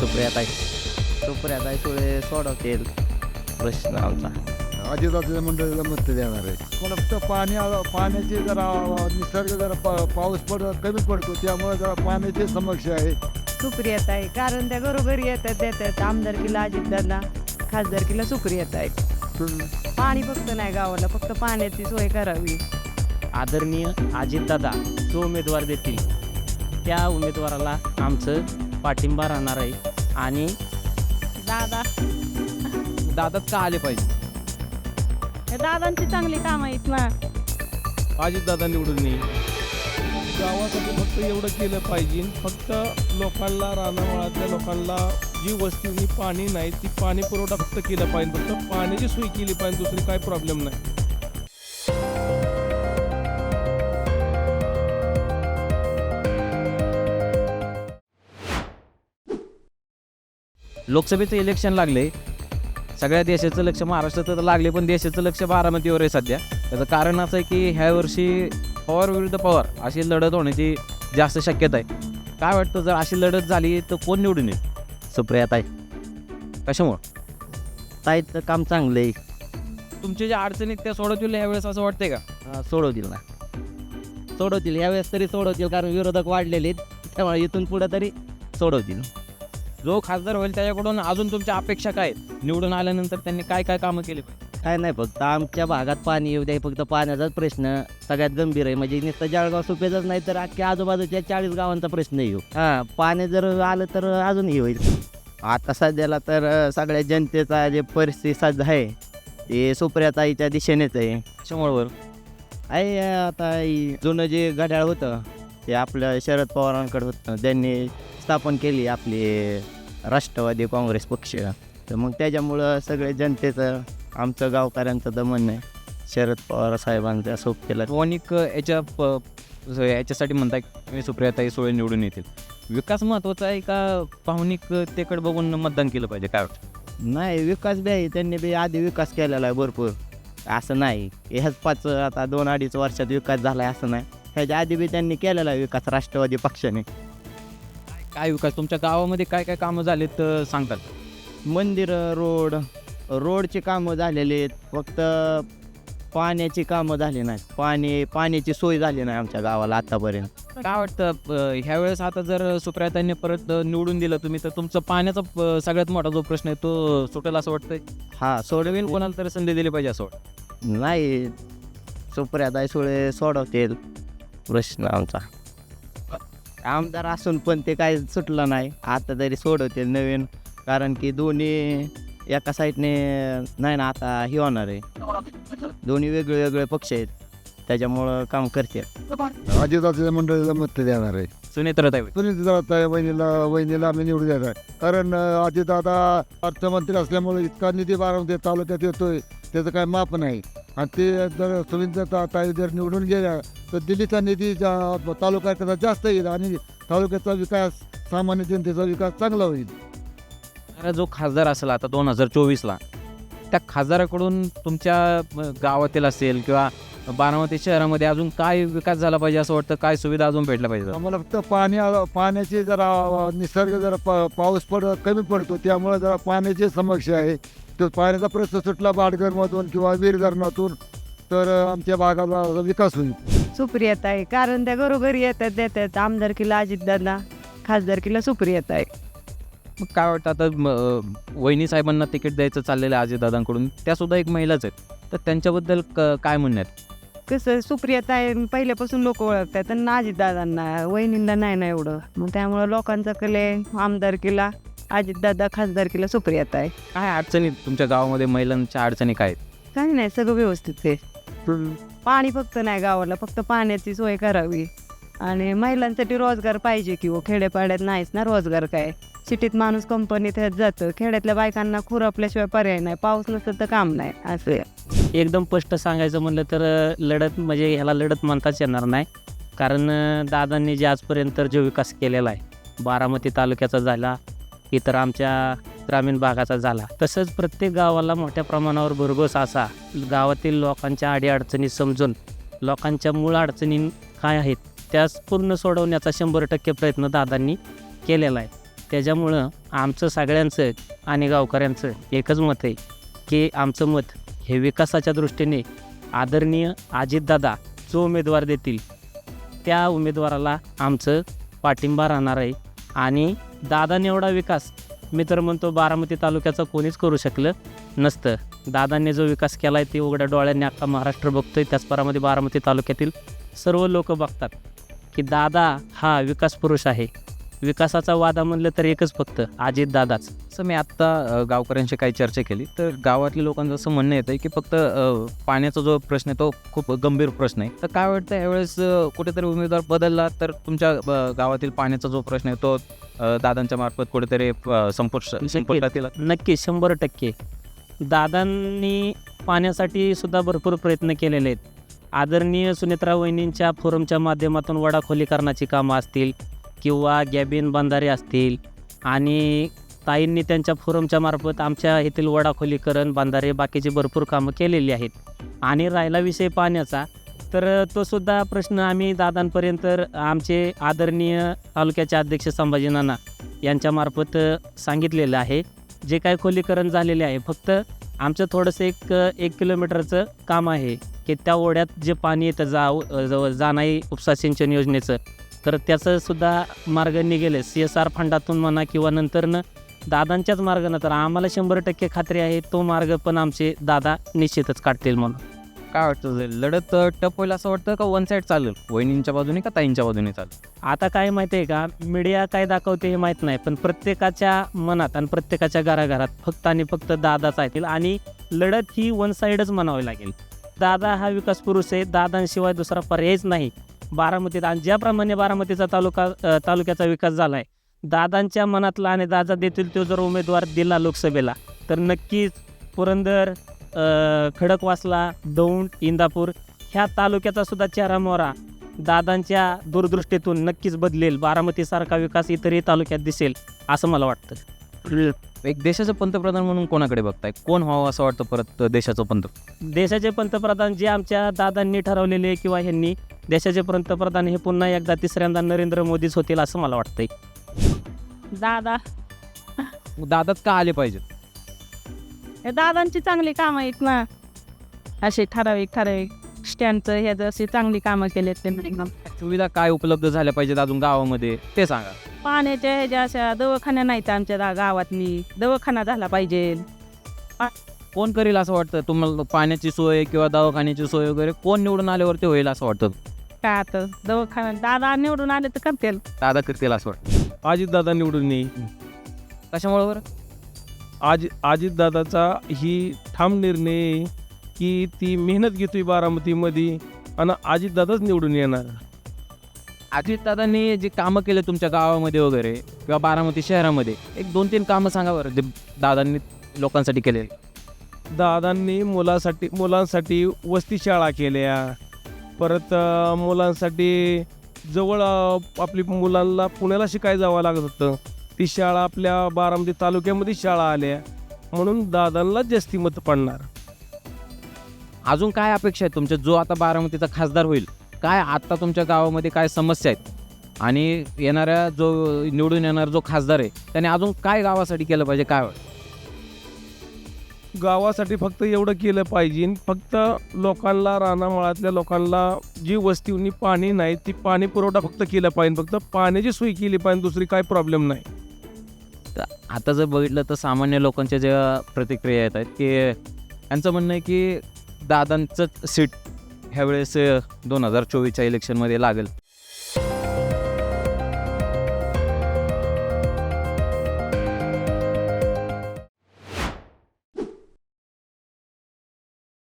सुप्रियाताई. सुप्रियाताई सुळे सोडवतील प्रश्न आमचा. अजिताच्या मंडळीला मत देणार आहे. पण फक्त पाणी आलं- पाण्याची जरा निसर्ग जरा पा- पाऊस पड कमी पडतो त्यामुळे जरा पाण्याची समस्या आहे. सुप्रियता आहे कारण त्या घरोघरी येतात देतात. आमदारकीला अजितदादा खासदारकीला सुप्रियता आहे पाणी फक्त नाही गावाला फक्त पाण्याची सोय करावी. आदरणीय अजितदादा जो उमेदवार देतील त्या उमेदवाराला आमचं पाठिंबा राहणार आहे. आणि दादा. दादाच का आले पाहिजे? हे दादांची चांगली कामं आहेत ना. अजित दादा निवडून येईल. गावासाठी फक्त एवढं केलं पाहिजे. फक्त लोकांना रानामाळातल्या लोकांना जी वस्तीनी पाणी नाही ती पाणी पुरवठा फक्त केला पाहिजे. फक्त पाण्याची सोय केली पाहिजे. दुसरी काय प्रॉब्लेम नाही. लोकसभेचं इलेक्शन लागले. सगळ्या देशाचं लक्ष महाराष्ट्रात तर लागले पण देशाचं लक्ष बारामतीवर आहे सध्या. त्याचं कारण असं आहे की ह्या वर्षी पवार विरुद्ध पवार अशी लढत होण्याची जास्त शक्यता आहे. काय वाटतं जर अशी लढत झाली तर कोण निवडून येईल? सुप्रियाताई कशामुळं? ताईचं काम चांगलं आहे. तुमच्या ज्या अडचणीत त्या सोडवतील यावेळेस असं वाटतंय का? हा, सोडवतील ना. सोडवतील यावेळेस तरी सोडवतील कारण विरोधक वाढलेले आहेत. त्यामुळे इथून पुढं तरी सोडवतील. जो खासदार होईल त्याच्याकडून अजून तुमच्या अपेक्षा काय आहेत? निवडून आल्यानंतर त्यांनी काय काय कामं केली? पाहिजे काय नाही फक्त आमच्या भागात पाणी येऊ द्या फक्त पाण्याचाच प्रश्न सगळ्यात गंभीर आहे. म्हणजे नुसतं जळगाव सुपेचाच नाही तर अख्ख्या आजूबाजूच्या चाळीस गावांचा प्रश्न येऊ. हां पाणी जर आलं तर अजूनही होईल. आता सध्याला तर अं, सगळ्या जनतेचा जे परिस्थिती सध्या आहे ते सुप्रियाताईच्या दिशेनेच आहे. कशामुळे बरं? आहे आता ही जुनं जे घड्याळ होतं ते आपलं शरद पवारांकडे होतं. त्यांनी स्थापन केली आपली राष्ट्रवादी काँग्रेस पक्ष. तर मग त्याच्यामुळं सगळे जनतेचं आमचं गावकऱ्यांचं दमन आहे शरद पवार साहेबांचा सोप केला वणिक याच्या प- याच्यासाठी म्हणताय सुप्रियाताई सोळे निवडून येतील. विकास महत्त्वाचा आहे का पाहुणिक तेकडे बघून मतदान केलं पाहिजे? काय नाही विकास बी आहे. त्यांनी बी आधी विकास केलेला आहे भरपूर. असं नाही. ह्याच पाच आता दोन अडीच वर्षात विकास झाला आहे असं नाही. ह्याच्या आधी बी त्यांनी केलेला आहे विकास राष्ट्रवादी पक्षाने. काय विकास? तुमच्या गावामध्ये काय काय कामं झालेत अं, सांगतात? मंदिर रोड रोडची कामं झालेली आहेत. फक्त पाण्याची कामं झाली नाहीत. पाणी पाण्याची सोय झाली नाही आमच्या गावाला आतापर्यंत. काय वाटतं अं, ह्या वेळेस आता जर सुप्रियाताईंनी परत अं, निवडून दिलं तुम्ही तर तुमचं पाण्याचा अं, सगळ्यात मोठा जो प्रश्न आहे तो सुटेल असं वाटतंय? हा सोडवेल कोणाला तरी संधी दिली पाहिजे असं वाटतं? नाही. सुप्रियाताई सुळे सोडवतील. प्रश्न आमचा. आमदार असून पण ते काय सुटलं नाही. आता तरी सोडवतील नवीन कारण की दोन्ही एका साईडने नाही ना आता हे होणार आहे. दोन्ही वेगळे वेगळे पक्ष आहेत त्याच्यामुळं काम करते अजिताच्या मंडळीला मत देणार आहे. सुनेत्रताई सुनीत जात वहिनीला वहिनीला आम्ही निवडून देणार कारण अं, अजितदादा अर्थमंत्री असल्यामुळे इतका निधी बारामती तालुक्यात येतोय. त्याचं काय माप नाही. आणि ते जर सुनीत ताई जर निवडून गेल्या तर दिल्लीचा निधी जा- तालुक्यात जास्त येईल आणि तालुक्याचा विकास सामान्य जनतेचा विकास चांगला होईल. जो खासदार असेल आता दोन हजार चोवीसला त्या खासदाराकडून तुमच्या गावातील असेल किंवा बारामती शहरामध्ये अजून काय विकास झाला पाहिजे असं वाटतं? काय सुविधा अजून भेटल्या पाहिजे आम्हाला फक्त पाणी पाण्याची जरा निसर्ग जरा पाऊस पड कमी पडतो. त्यामुळे जरा पाण्याची समस्या आहे. तो पाण्याचा प्रश्न सुटला बाडगरमधून किंवा वीर धरणातून तर आमच्या भागाला विकास होईल. सुप्रियता आहे कारण त्या घरोघरी येतात देतात. आमदारकीला अजितदादा खासदारकीला सुप्रियता आहे मग काय वाटतं आता म, वहिनी साहेबांना तिकीट द्यायचं चाललेलं आहे अजितदादांकडून त्या सुद्धा एक महिलाच आहेत. तर त्यांच्याबद्दल क- काय म्हणण्यात कसं सुप्रियता आहे पहिल्यापासून लोक ओळखतात आणि अजितदादांना वहिनींना नाही ना एवढं. मग त्यामुळं लोकांचा कले आमदारकीला अजितदादा खासदारकीला सुप्रियता आहे. काय अडचणी तुमच्या गावामध्ये महिलांच्या अडचणी काय आहेत? काही नाही सगळं व्यवस्थित आहे. पाणी फक्त नाही गावाला फक्त पाण्याची सोय करावी. आणि महिलांसाठी रोजगार पाहिजे की हो खेड्यापाड्यात नाहीच ना रोजगार काय? सिटीत माणूस कंपनीत ह्यात जातं खेड्यातल्या बायकांना खुरपल्याशिवाय पर्याय नाही पाऊस नसलं तर काम नाही असं आहे. एकदम स्पष्ट सांगायचं म्हणलं तर अ, लढत म्हणजे ह्याला लढत म्हणताच येणार नाही. कारण अ, दादांनी जे आजपर्यंत जो विकास केलेला आहे बारामती तालुक्याचा झाला इतर आमच्या ग्रामीण भागाचा झाला. तसंच प्रत्येक गावाला मोठ्या प्रमाणावर भरघोस असा गावातील लोकांच्या अडीअडचणी समजून लोकांच्या मूळ अडचणी काय आहेत त्यास पूर्ण सोडवण्याचा शंभर टक्के प्रयत्न दादांनी केलेला आहे. त्याच्यामुळं आमचं सगळ्यांचं आणि गावकऱ्यांचं एकच मत आहे की आमचं मत हे विकासाच्या दृष्टीने आदरणीय अजितदादा जो उमेदवार देतील त्या उमेदवाराला आमचं पाठिंबा राहणार आहे आणि दादाने एवढा विकास. मी तर म्हणतो बारामती तालुक्याचं कोणीच करू शकलं नसतं. दादांनी जो विकास केला आहे ते उघड्या डोळ्यांनी अख्खा महाराष्ट्र बघतोय. त्याचप्रमाणे बारामती तालुक्यातील सर्व लोक बघतात की दादा हा विकास पुरुष आहे. विकासाचा वादा म्हणलं तर एकच फक्त अजित दादाच. असं मी आत्ता गावकऱ्यांशी काही चर्चा केली तर गावातल्या लोकांचं असं म्हणणं येतं की फक्त पाण्याचा जो प्रश्न आहे तो खूप गंभीर प्रश्न आहे. तर काय वाटतं यावेळेस कुठेतरी उमेदवार बदलला तर तुमच्या गावातील पाण्याचा जो प्रश्न आहे तो दादांच्या मार्फत कुठेतरी संपुष्ट नक्की शंभर टक्के. दादांनी पाण्यासाठी सुद्धा भरपूर प्रयत्न केलेले आहेत. आदरणीय सुनेत्रा वहिनींच्या फोरमच्या माध्यमातून वडाखोलीकरणाची कामं असतील किंवा गॅबिन बंधारे असतील आणि ताईंनी त्यांच्या फोरमच्या मार्फत आमच्या येथील वडाखोलीकरण बांधारे बाकीचे भरपूर कामं केलेली आहेत. आणि राहिला विषय पाण्याचा तर तो सुद्धा प्रश्न आम्ही दादांपर्यंत आमचे आदरणीय तालुक्याचे अध्यक्ष संभाजी नाना यांच्यामार्फत सांगितलेलं आहे. जे काय खोलीकरण झालेले आहे फक्त आमचं थोडंसं एक एक किलोमीटरचं काम आहे की त्या ओढ्यात जे पाणी येतं जा जवळ जाणाई उपसा सिंचन योजनेचं तर त्याचं सुद्धा मार्ग निघेल सी एस आर फंडातून म्हणा किंवा नंतरनं दादांच्याच मार्गानं तर आम्हाला शंभर टक्के खात्री आहे तो मार्ग पण आमचे दादा निश्चितच काढतील म्हणून. काय वाटतं लढत टप होईल असं वाटतं का वन साईड चालेल? वहिनींच्या बाजूने का ताईंच्या बाजूने चालेल? आता काय माहिती आहे का? मीडिया काय दाखवते हे माहीत नाही पण प्रत्येकाच्या मनात आणि प्रत्येकाच्या घराघरात फक्त आणि फक्त दादाच आहेत. आणि लढत ही वन साईडच म्हणावी लागेल. दादा हा विकास पुरुष आहे दादांशिवाय दुसरा पर्यायच नाही. बारामतीत आणि ज्याप्रमाणे बारामतीचा तालुका तालुक्याचा विकास झाला आहे दादांच्या मनातला आणि दादा देतील तो जर उमेदवार दिला लोकसभेला तर नक्कीच पुरंदर खडकवासला दौंड इंदापूर ह्या तालुक्याचा सुद्धा चेहरा मोहरा दादांच्या दूरदृष्टीतून नक्कीच बदलेल बारामतीसारखा विकास इतरही तालुक्यात दिसेल असं मला वाटतं. एक देशाचं पंतप्रधान म्हणून कोणाकडे बघताय? कोण व्हावं असं वाटतं परत देशाचं पंत देशाचे पंतप्रधान जे आमच्या दादांनी ठरवलेले किंवा ह्यांनी देशाचे पंतप्रधान हे पुन्हा एकदा तिसऱ्यांदा नरेंद्र मोदीच होतील असं मला वाटतंय. दादा. दादाच का आले पाहिजेत? हे दादांची चांगली कामं आहेत ना. असे ठराविक ठराविक स्टँडचं ह्याचं अशी चांगली कामं केलेत त्यांनी एकदम सुविधा काय उपलब्ध झाल्या पाहिजेत अजून गावामध्ये? ते सांगा. पाण्याच्या ह्याच्या अशा दवाखान्या नाहीत आमच्या दा- गावातनी दवाखाना झाला पाहिजे. कोण करील असं वाटतं? तुम्हाला पाण्याची सोय किंवा दवाखान्याची सोय वगैरे कोण निवडून आल्यावरती होईल असं वाटतं? काय आता दवाखाना दादा निवडून आले तर करतील. दादा करतील असं वाटतं. अजितदादा निवडून येईल. कशामुळे बरं? आज अजितदादाचा ही ठाम निर्णय की ती मेहनत घेतोय बारामतीमध्ये आणि अजितदादाच निवडून येणार. अजितदादांनी जे कामं केले तुमच्या गावामध्ये वगैरे किंवा बारामती शहरामध्ये एक दोन तीन कामं सांगा बरं जे दादांनी लोकांसाठी केले दादांनी मुलासाठी मुलांसाठी वस्ती शाळा केल्या. परत मुलांसाठी जवळ आपली मुलांना पुण्याला शिकायला जावं लागत होतं. ती शाळा आपल्या बारामती तालुक्यामध्ये शाळा आल्या. म्हणून दादांना जास्ती मत पडणार. अजून काय अपेक्षा आहे तुमच्या? जो आता बारामतीचा खासदार होईल काय आता तुमच्या गावामध्ये काय समस्या आहेत? आणि येणाऱ्या जो निवडून येणारा जो खासदार आहे त्याने अजून काय गावासाठी केलं पाहिजे काय वाटतं? गावासाठी फक्त एवढं केलं पाहिजे. फक्त लोकांना रानामाळातल्या लोकांना जी वस्तीवनी पाणी नाही ती पाणी पुरवठा फक्त केला पाहिजे. फक्त पाण्याची सोय केली पाहिजे दुसरी काय प्रॉब्लेम नाही. तर आता जर बघितलं तर सामान्य लोकांच्या ज्या प्रतिक्रिया येत आहेत की यांचं म्हणणं आहे की दादांचंच सीट ह्यावेळेस दोन हजार चोवीसच्या इलेक्शनमध्ये लागेल.